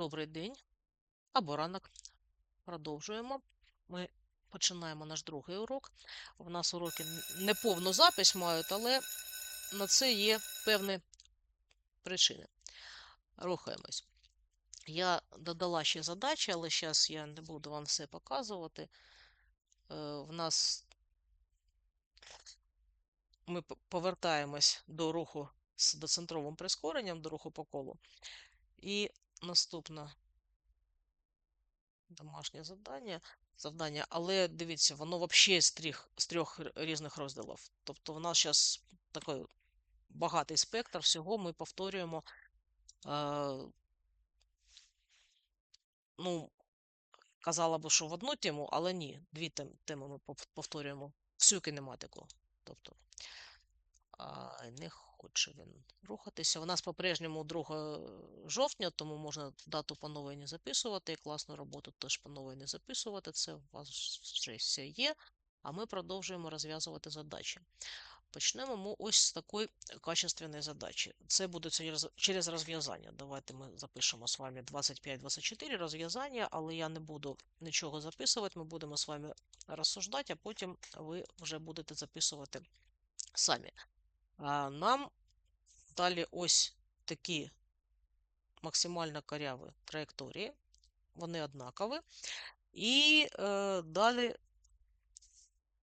Добрий день або ранок. Продовжуємо. Ми починаємо наш другий урок. У нас уроки не повну запись мають, але на це є певні причини. Рухаємось. Я додала ще задачі, але зараз я не буду вам все показувати. Е, В нас ми повертаємось до руху з доцентровим прискоренням, до руху по колу. І наступна домашнє завдання, завдання, але дивіться, воно взагалі з трьох, з трьох різних розділів. Тобто в нас зараз такий багатий спектр всього ми повторюємо. Е, ну, казала би, що в одну тему, але ні, дві теми ми повторюємо всю кінематику. Тобто, не хоче він рухатися. У нас по-прежньому 2 жовтня, тому можна дату по новій не записувати, і класну роботу теж по новій не записувати. Це у вас вже все є. А ми продовжуємо розв'язувати задачі. Почнемо ми ось з такої качественної задачі. Це буде через розв'язання. Давайте ми запишемо з вами 25-24 розв'язання, але я не буду нічого записувати. Ми будемо з вами розсуждати, а потім ви вже будете записувати самі. Нам далі ось такі максимально коряві траєкторії. Вони однакові. І е, далі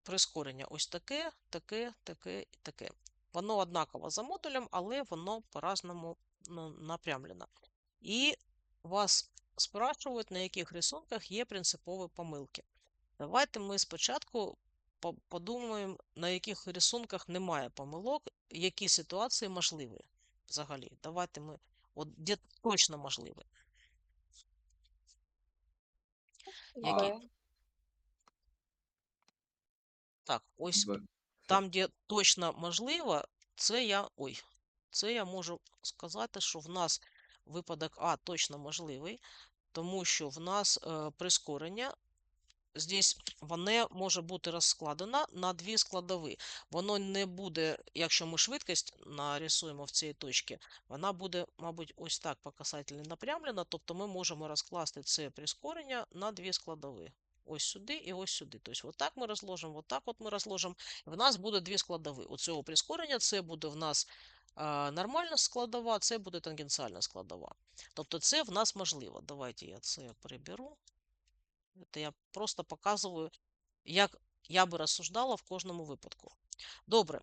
прискорення ось таке, таке, таке і таке. Воно однаково за модулем, але воно по-разному ну, напрямлено. І вас спрашують, на яких рисунках є принципові помилки. Давайте ми спочатку по- подумаємо, на яких рисунках немає помилок, які ситуації можливі взагалі. Давайте ми, от де точно можливі. Які? Так, ось Там, де точно можливо, це я. Ой, це я можу сказати, що в нас випадок А точно можливий, тому що в нас е, прискорення. Здесь воно може бути розкладено на дві складові. Воно не буде, якщо ми швидкість нарисуємо в цій точці, вона буде, мабуть, ось так по касательній напрямлена. Тобто ми можемо розкласти це прискорення на дві складові. Ось сюди і ось сюди. Тобто, отак ми розложимо, отак от ми розложимо. В нас буде дві складові. У цього прискорення це буде в нас нормальна складова, це буде тангенціальна складова. Тобто це в нас можливо. Давайте я це приберу. Це я просто показываю, як я би розсуждала в кожному випадку. Добре.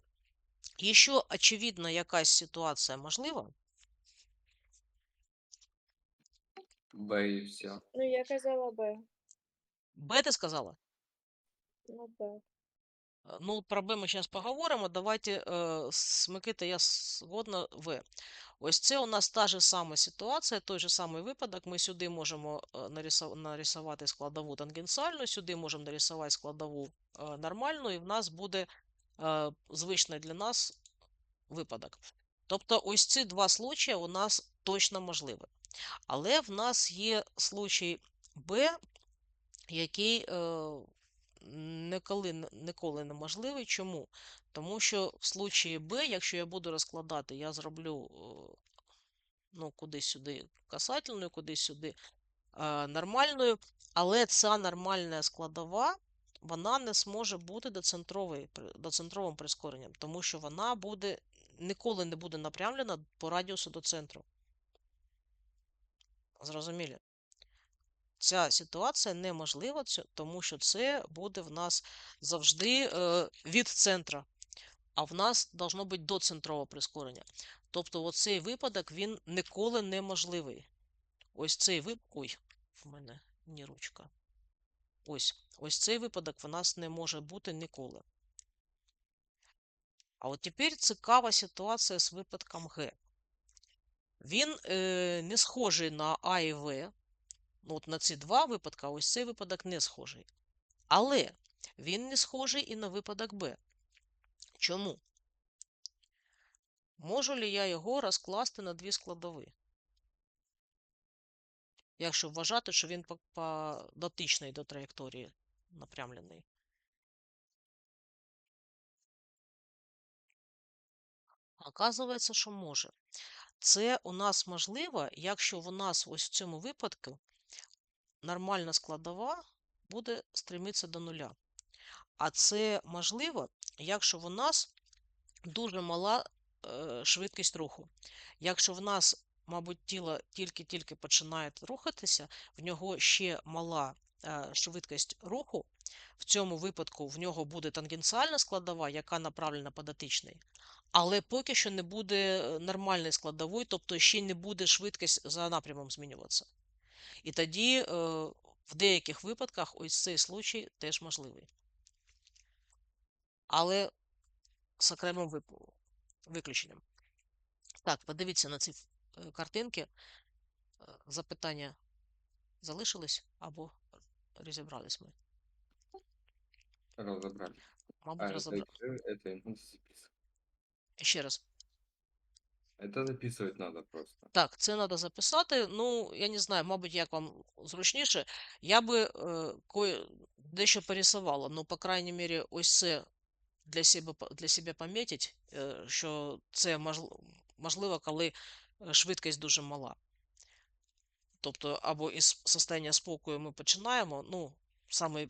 Еще очевидно, якась ситуація можлива. Б і все. Ну, я казала Б. Б ти сказала? Ну, Б. Е, Ну, про Б ми зараз поговоримо. Давайте з Микита, я згодна В. Ось це у нас та ж сама ситуація, той же самий випадок. Ми сюди можемо е, нарисувати складову тангенціальну, сюди можемо нарисувати складову нормальну, і в нас буде звичний для нас випадок. Тобто, ось ці два случаї у нас точно можливі. Але в нас є случай Б, який е, ніколи, ніколи неможливий. Чому? Тому що в случаї Б, якщо я буду розкладати, я зроблю ну, кудись сюди касательною, кудись сюди е, нормальною, але ця нормальна складова, вона не зможе бути доцентровим прискоренням, тому що вона буде ніколи не буде напрямлена по радіусу до центру. Зрозумілі? Ця ситуація неможлива, тому що це буде в нас завжди е, від центра, а в нас должно бути доцентрове прискорення. Тобто оцей випадок він ніколи неможливий. Ось цей випадок. Ой, в мене не ручка. Ось, ось цей випадок в нас не може бути ніколи. А от тепер цікава ситуація з випадком Г. Він е, не схожий на А і В. Ну, от на ці два випадки, ось цей випадок не схожий. Але він не схожий і на випадок Б. Чому? Можу ли я його розкласти на дві складові? Якщо вважати, що він дотичний до траєкторії напрямлений. Оказується, що може. Це у нас можливо, якщо в нас ось в цьому випадку нормальна складова буде стремитися до нуля. А це можливо, якщо в нас дуже мала е, швидкість руху. Якщо в нас, мабуть, тіло тільки-тільки починає рухатися, в нього ще мала е, швидкість руху, в цьому випадку в нього буде тангенціальна складова, яка направлена по дотичний, але поки що не буде е, нормальної складової, тобто ще не буде швидкість за напрямом змінюватися. І тоді е, в деяких випадках ось цей случай теж можливий. Але з окремим вип- виключенням. Так, подивіться на ці ф- е, картинки. Е, Запитання залишились або розібрались ми? Разобрали. Мабуть, А, это, розібрали. ещё- это надо записывать. Ще раз. Это записывать надо просто. Так, це треба записати. Ну, я не знаю, мабуть, як вам зручніше. Я би е, кое, дещо порисувала. Ну, по крайній мірі, ось це для себе, для себе помітить, е, що це можл- можливо, коли е, швидкість дуже мала. Тобто, або із состояння спокою ми починаємо. Ну, самий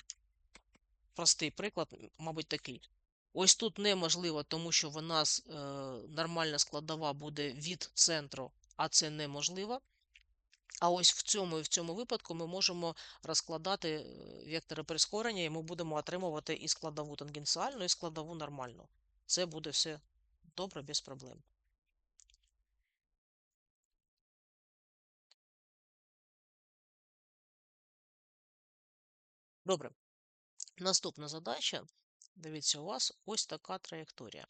простий приклад, мабуть, такий. Ось тут неможливо, тому що в нас е, нормальна складова буде від центру, а це неможливо. А ось в цьому і в цьому випадку ми можемо розкладати е, вектори прискорення, і ми будемо отримувати і складову тангенціальну, і складову нормальну. Це буде все добре, без проблем. Добре. Наступна задача. Дивіться, у вас ось така траєкторія.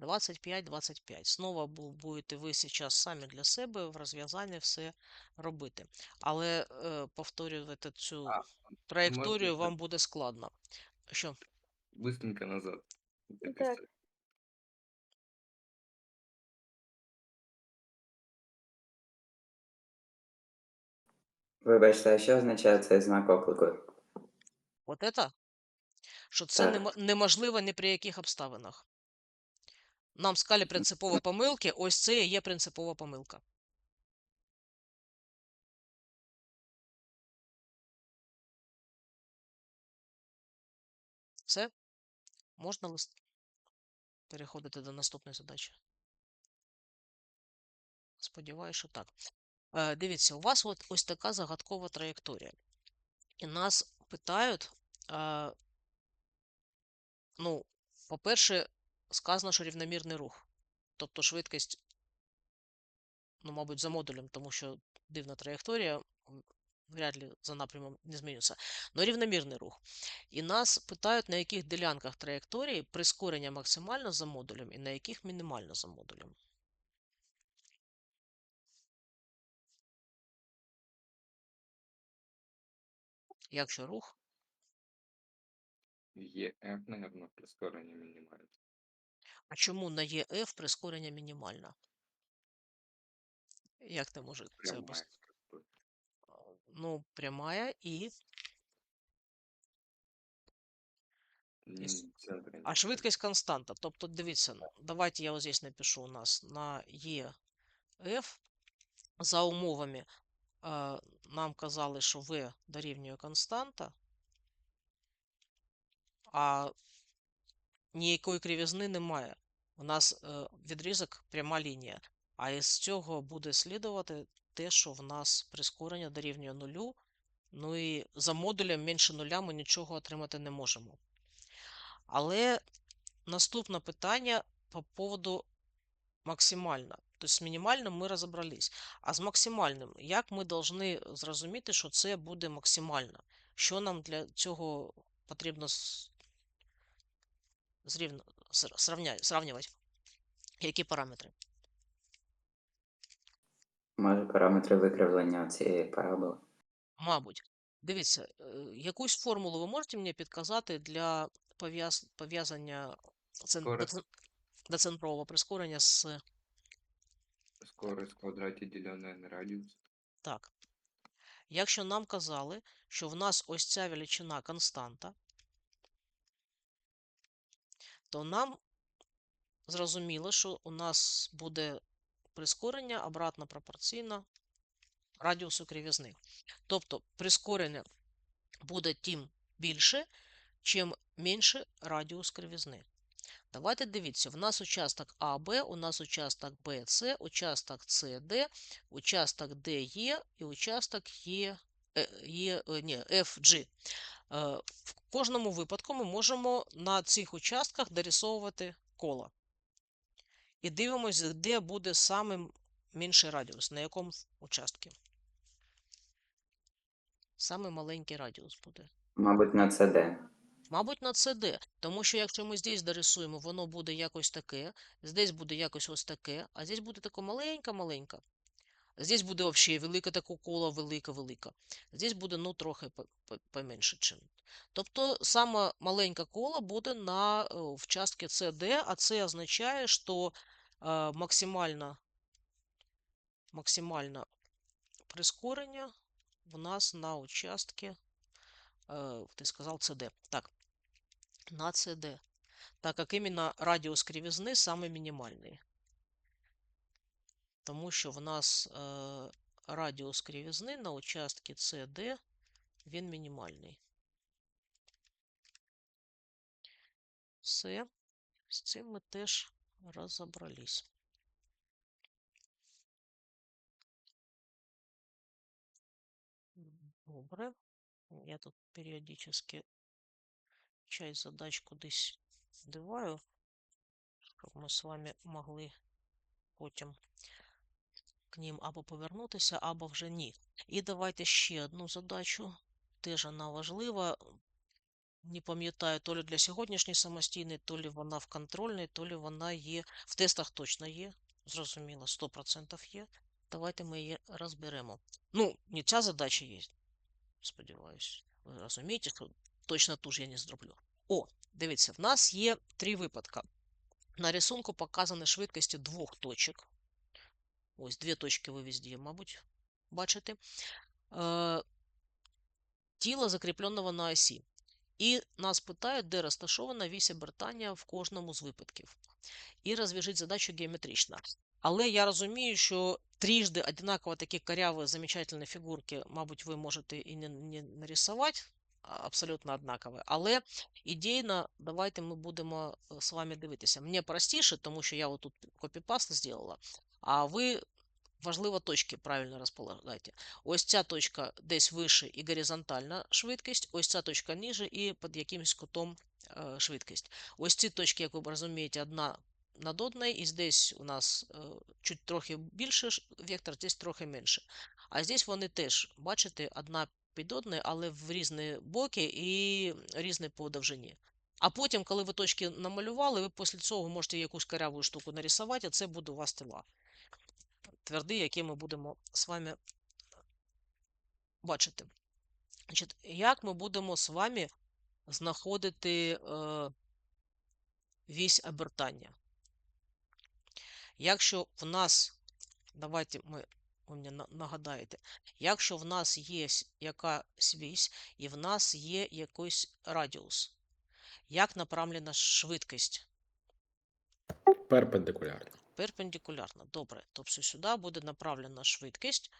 25-25. Знову будете ви зараз самі для себе в розв'язанні все робити. Але е, повторювати цю А, траєкторію можна вам буде складно. Що? Быстренько назад. Так. Вибачте, а що означає цей знак оклику? От це? Що це Так. неможливо ні при яких обставинах. Нам скалі принципової помилки, ось це і є принципова помилка. Все? Можна лист... переходити до наступної задачі? Сподіваюсь, що так. Е, дивіться, у вас от ось така загадкова траєкторія. І нас питають, е, ну, по-перше, сказано, що рівномірний рух. Тобто швидкість, ну, мабуть, за модулем, тому що дивна траєкторія, вряд ли за напрямом не змінюється. Но рівномірний рух. І нас питають, на яких ділянках траєкторії прискорення максимально за модулем і на яких мінімально за модулем. Якщо рух, ЕФ, наверное, прискорение минимальное. а чому на ЄФ прискорення мінімальне? Як ти може це Прямая. обос- Ну, прямая і. А швидкість константа. Тобто, дивіться, ну, давайте я ось здесь напишу у нас на ЕФ за умовами. е, Нам казали, що В дорівнює константа, а ніякої кривізни немає. У нас е, відрізок пряма лінія. А із цього буде слідувати те, що в нас прискорення дорівнює нулю. Ну і за модулем менше нуля ми нічого отримати не можемо. Але наступне питання по поводу максимально. Тобто з мінімальним ми розібрались. А з максимальним, як ми повинні зрозуміти, що це буде максимально? Що нам для цього потрібно. Зрівно... сравня- сравнювати? Які параметри? Може, параметри викривлення цієї параболи? Мабуть. Дивіться, е, якусь формулу ви можете мені підказати для пов'яз... пов'язання цен... Скорость. доцентрового прискорення з Скорость в квадрате, деленная на радиус. Так. Якщо нам казали, що в нас ось ця величина константа, то нам зрозуміло, що у нас буде прискорення обратно пропорційно радіусу кривізни. Тобто прискорення буде тим більше, чим менше радіус кривізни. Давайте дивіться, в нас участок АБ, у нас участок БЦ, участок СД, участок ДЕ і участок Є, е, Є, е, ні, FG. Е, В кожному випадку ми можемо на цих участках дорисовувати коло. І дивимося, де буде самий менший радіус, на якому участку. Самий маленький радіус буде. Мабуть, на CD. Мабуть, на CD, тому що якщо ми здесь дорисуємо, воно буде якось таке, здесь буде якось ось таке, а здесь буде таке маленька-маленька. Здесь буде взагалі велике таке коло, велике-велике. Здесь буде, ну, трохи по- по- поменше, чим. Тобто, саме маленьке коло буде на е, в частці CD, а це означає, що е, максимальне, максимальне прискорення в нас на участке, э, ты сказал CD. Так, на CD. Так как именно радіус кривизни самый мінімальний. Тому що в нас е, радіус кривизни на участке CD, він мінімальний. Все, з цим ми теж розібрались. Добре. Я тут періодически часть задач кудись диваю, щоб ми з вами могли потім ним або повернутися, або вже ні. І давайте ще одну задачу. Теж вона важлива. Не пам'ятаю, то ли для сьогоднішньої самостійної, то ли вона в контрольній, то ли вона є. В тестах точно є. Зрозуміло, 100% є. Давайте ми її розберемо. Ну, не ця задача є. Сподіваюсь, ви розумієте, що точно ту ж я не зроблю. О, дивіться, в нас є три випадки. На рисунку показані швидкості двох точок. Ось дві точки ви везде, мабуть, бачите. Е, тіло закріпленого на осі. І нас питають, де розташована вісь обертання в кожному з випадків. І розв'яжіть задачу геометрично. Але я розумію, що трижды одинаково такі коряві, замечательні фігурки, мабуть, ви можете і не, не нарисувати, абсолютно однакові. Але ідейно, давайте ми будемо з вами дивитися. Мені простіше, тому що я отут копіпаст зробила, а ви важливо точки правильно розполагайте. Ось ця точка десь вище і горизонтальна швидкість, ось ця точка ниже і під якимось кутом е, швидкість. Ось ці точки, як ви розумієте, одна над одною, і здесь у нас е, чуть трохи більше вектор, здесь трохи менше. А здесь вони теж, бачите, одна під одною, але в різні боки і різні по довжині. А потім, коли ви точки намалювали, ви після цього можете якусь коряву штуку нарисувати, а це буде у вас тіла. Тверді, які ми будемо з вами бачити. Значить, як ми будемо з вами знаходити е, вісь обертання? Якщо в нас, давайте ми, ви мені нагадаєте, якщо в нас є якась вісь і в нас є якийсь радіус, як направлена швидкість? Перпендикулярно. Перпендикулярно. Добре. Тобто сюди буде направлена швидкість,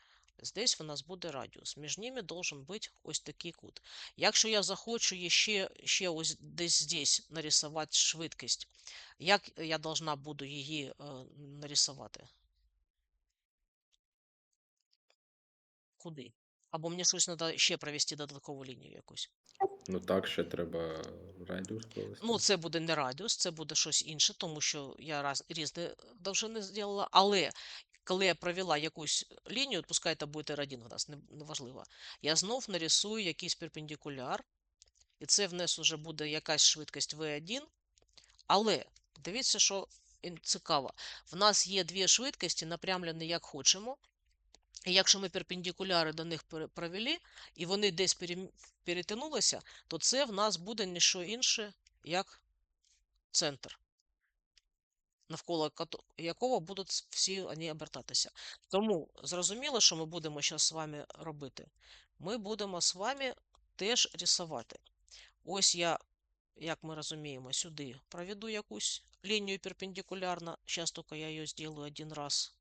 здесь у нас буде радіус. Між ними должен бути ось такий кут. Якщо я захочу ще, ще ось десь здесь нарисувати швидкість, як я должна буду її е, нарисувати? Куди? Або мені щось треба ще провести додаткову лінію якусь. Ну так, ще треба радіус провести. Ну, це буде не радіус, це буде щось інше, тому що я раз, різні довжини зробила. Але коли я провела якусь лінію, пускай це буде R1 у нас, неважливо, я знов нарисую якийсь перпендикуляр, і це в нас вже буде якась швидкість V1. Але дивіться, що цікаво. В нас є дві швидкості, напрямлені як хочемо. І якщо ми перпендикуляри до них провели, і вони десь перетягнулися, то це в нас буде не що інше, як центр, навколо якого будуть всі вони обертатися. Тому зрозуміло, що ми будемо зараз з вами робити. Ми будемо з вами теж рисувати. Ось я, як ми розуміємо, сюди проведу якусь лінію перпендикулярно. Зараз тільки я її зроблю один раз.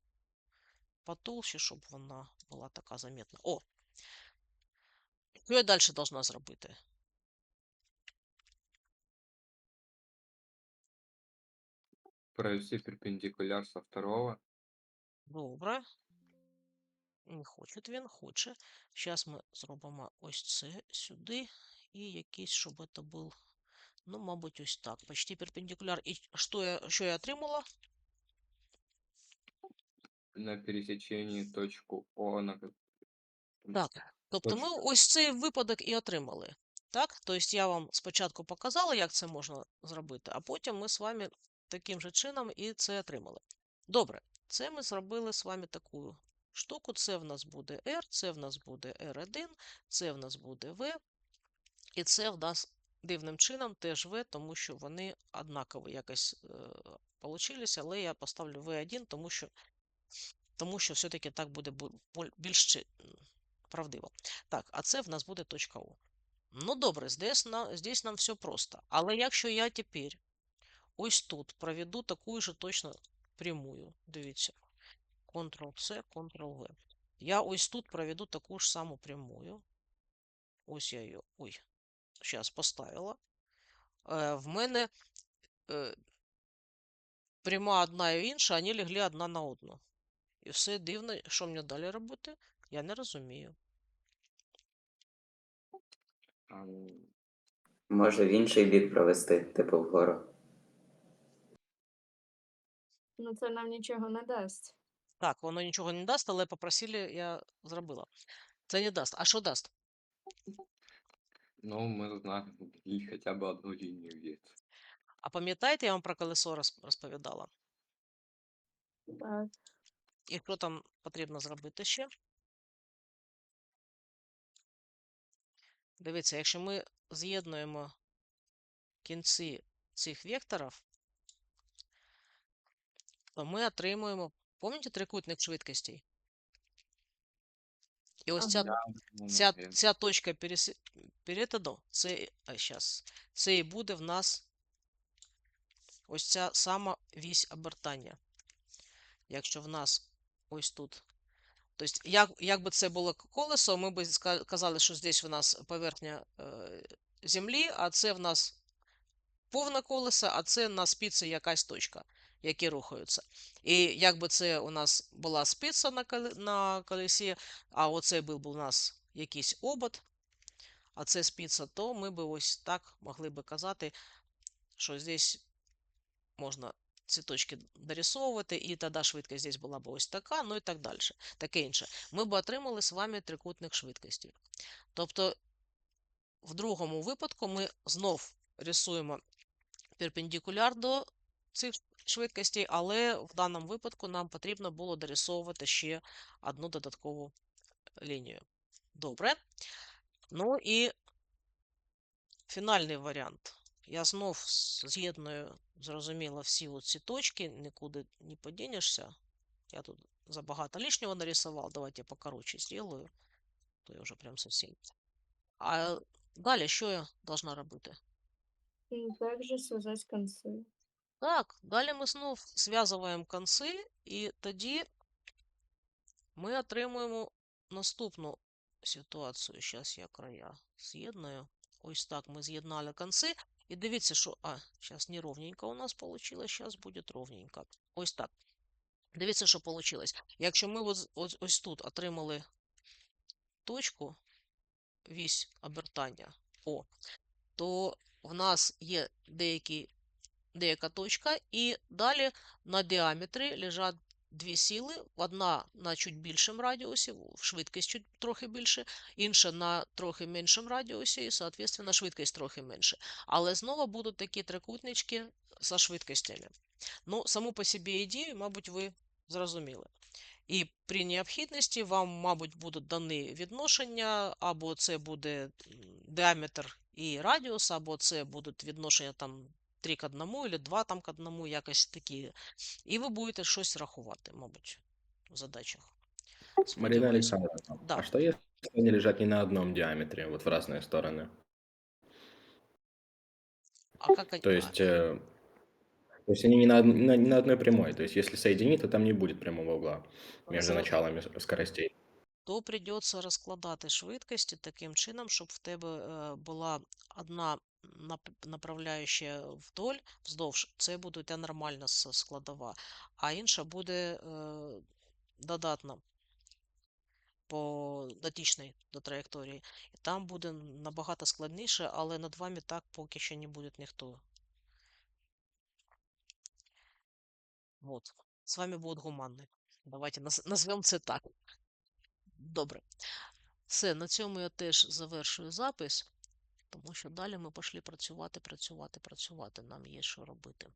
Потолще, щоб вона була така замітна. О! Що я далі должна зробити? Провести перпендикуляр со второго. Добре. Не хоче він, хоче. Зараз ми зробимо ось це сюди. І якийсь, щоб це був, ну, мабуть, ось так. Почти перпендикуляр. І що я, що я отримала? На пересечении точку О на Так. Тобто ми ось цей випадок і отримали. Так? Тобто я вам спочатку показала, як це можна зробити, а потім ми з вами таким же чином і це отримали. Добре, це ми зробили з вами таку штуку. Це в нас буде R, це в нас буде R1, це в нас буде V, і це в нас дивним чином теж V, тому що вони однаково якось е, але я поставлю V1, тому що, тому що все-таки так буде більш правдиво. Так, а це в нас буде точка О. Ну добре, здесь, здесь нам все просто. Але якщо я тепер ось тут проведу таку же точно прямую, дивіться, Ctrl-C, Ctrl-V. Я ось тут проведу таку ж саму прямую. Ось я її, ой, зараз поставила. Е, в мене е, пряма одна і інша, вони лягли одна на одну. І все дивно, що мені далі робити, я не розумію. Може в інший бік провести, типу вгору. Ну це нам нічого не дасть. Так, воно нічого не дасть, але попросили, я зробила. Це не дасть. А що дасть? Ну, мы знаем, и хотя бы одну линию есть. А пам'ятаєте, я вам про колесо розповідала? Так. І що там потрібно зробити ще? Дивіться, якщо ми з'єднуємо кінці цих векторів, то ми отримуємо, пам'ятаєте трикутник швидкостей? І ось ця, Ага. Ця, ця точка перес... перетину, це, а, щас, це і буде в нас ось ця сама вісь обертання. Якщо в нас ось тут. Тобто, як, як би це було колесо, ми б казали, що здесь у нас поверхня е, землі, а це в нас повне колесо, а це на спиці якась точка, які рухаються. І якби це у нас була спиця на, на колесі, а оце був у нас якийсь обод, а це спиця, то ми би ось так могли би казати, що здесь можна ці точки дорисовувати, і тоді швидкість здесь була б ось така, ну і так далі. Таке інше. Ми б отримали з вами трикутник швидкості. Тобто, в другому випадку ми знов рисуємо перпендикуляр до цих швидкостей, але в даному випадку нам потрібно було дорисовувати ще одну додаткову лінію. Добре. Ну і фінальний варіант. Я знов з'єдную, зрозуміло, всі ці точки, нікуди не подінешся. Я тут забагато лишнього нарисував. Давайте я покороче сделаю. То я вже прям совсем. А далі що я должна робити? І також зв'язати конці. Так, далі ми знов зв'язуємо конці, і тоді ми отримуємо наступну ситуацію. Зараз я края з'єдную. Ось так ми з'єднали конці. І дивіться, що. А, зараз не ровненько у нас вийшло, зараз буде ровненько. Ось так. Дивіться, що вийшло. Якщо ми ось, ось, ось тут отримали точку, вісь обертання О, то в нас є деякі, деяка точка, і далі на діаметрі лежать дві сили. Одна на чуть більшому радіусі, швидкість чуть трохи більше, інша на трохи меншому радіусі, і, соответственно, швидкість трохи менше. Але знову будуть такі трикутнички за швидкостями. Ну, саму по собі ідею, мабуть, ви зрозуміли. І при необхідності вам, мабуть, будуть дані відношення, або це буде діаметр і радіус, або це будуть відношення там 3 к 1, або 2 там к 1, якось такі. І ви будете щось рахувати, мабуть, в задачах. Марина Сподіваюсь. Александровна, Да. а что если они лежат не на одном диаметре, вот в разные стороны? А как они... То а, есть, э, То есть они не на, од- на- не на одной прямой. То есть если соединить, то там не будет прямого угла между Розрив- началами с- скоростей. То придеться розкладати швидкості таким чином, щоб в тебе е, була одна нап- направляюча вдоль, вздовж, це буде у тебе нормальна складова, а інша буде е, додатна по дотичній до траєкторії. І там буде набагато складніше, але над вами так поки що не буде ніхто. Вот. З вами будуть гуманні. Давайте наз- назвемо це так. Добре. Все, на цьому я теж завершую запис, тому що далі ми пішли працювати, працювати, працювати. Нам є що робити.